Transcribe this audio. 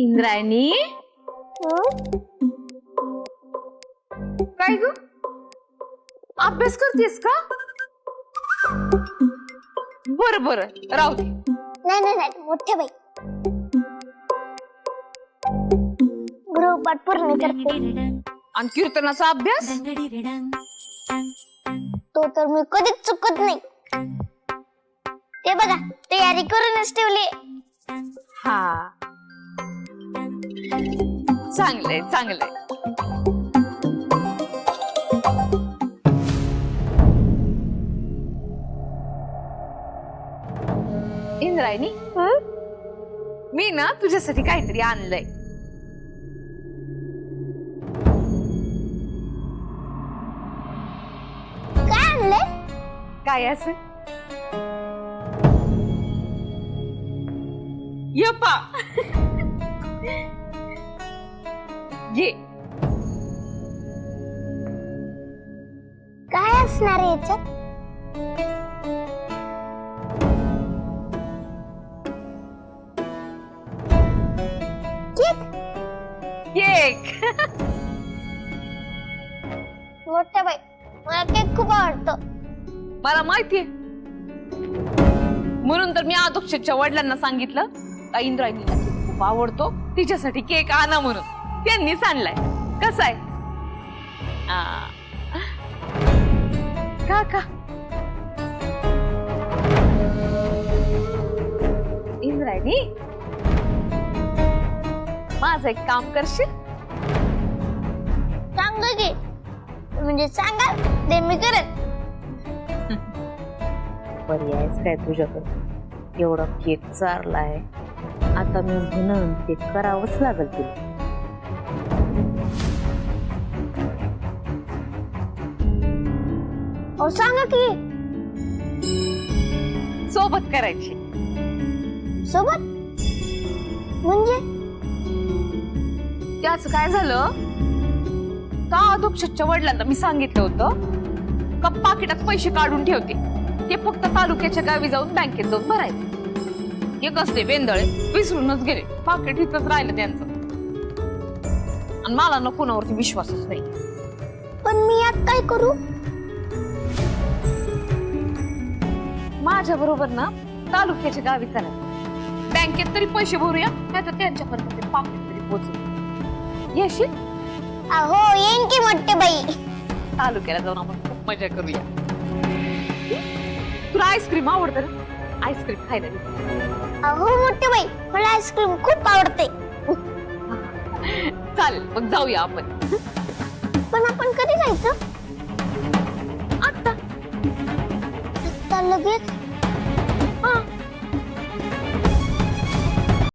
इंद्रायणी? काय ग? अभ्यास करतेस का? बर बर. राहू दे. नाही नाही नाही. मोठे बाई. गृहपाठ पूर्ण करते. आणि कीर्तनाचा अभ्यास? तो तर मी कधीच चुकत नाही. ते बघा तयारी करूनच ठेवली. हा. चांगलंय चांगलंय इंद्रायणी मी ना तुझ्यासाठी काहीतरी आणलंय. काय आणलंय? काय असं? ये. काय असणार आहे याच्यात? केक. मोठ्या बाई मला केक खूप आवडतो. मला माहितीये. म्हणून तर मी आदोक्षच्या वडिलांना सांगितलं का इंद्रायणीला केक खूप आवडतो तिच्यासाठी केक आणा म्हणून. त्यांनीच आणलाय कसा आहे. का का? इंद्रायणी? माझं एक काम करशील? चांगलं की. म्हणजे सांगा ते मी करेन. पर्यायच काय तुझ्याकडे? एवढा केक चारलाय. आता मी म्हणून ते करावंच लागल तुला. अहो सांगा की. सोबत करायची. सोबत? म्हणजे? त्याच काय झालं? का अधोक्षच्या वडिलांना मी सांगितलं होतं? का पाकिटात पैसे काढून ठेवते? ते फक्त तालुक्याच्या गावी जाऊन बँकेत जाऊन भरायचे. हे कसले बेंदळे विसरूनच गेले. पाकिट इथंच राहिलं त्यांचं. आणि मला ना कोणावरती विश्वासच नाही. पण मी यात काय करू? माझ्या बरोबर ना तालुक्याच्या गावी चला बँकेत तरी पैसे भरूया नाही तर त्यांच्यापर्यंत ते पाकिट तरी पोहोचू येशील? अहो येईन की मोठे बाई. तालुक्याला जाऊन आपण खूप मजा करूया. तुला आईस्क्रीम आवडतं ना? आईस्क्रीम खायला दे. अहो मोठे बाई मला आईस्क्रीम खूप आवडते. चालेल मग जाऊया आपण. पण आपण कधी जायचं? आता लगेच. हा.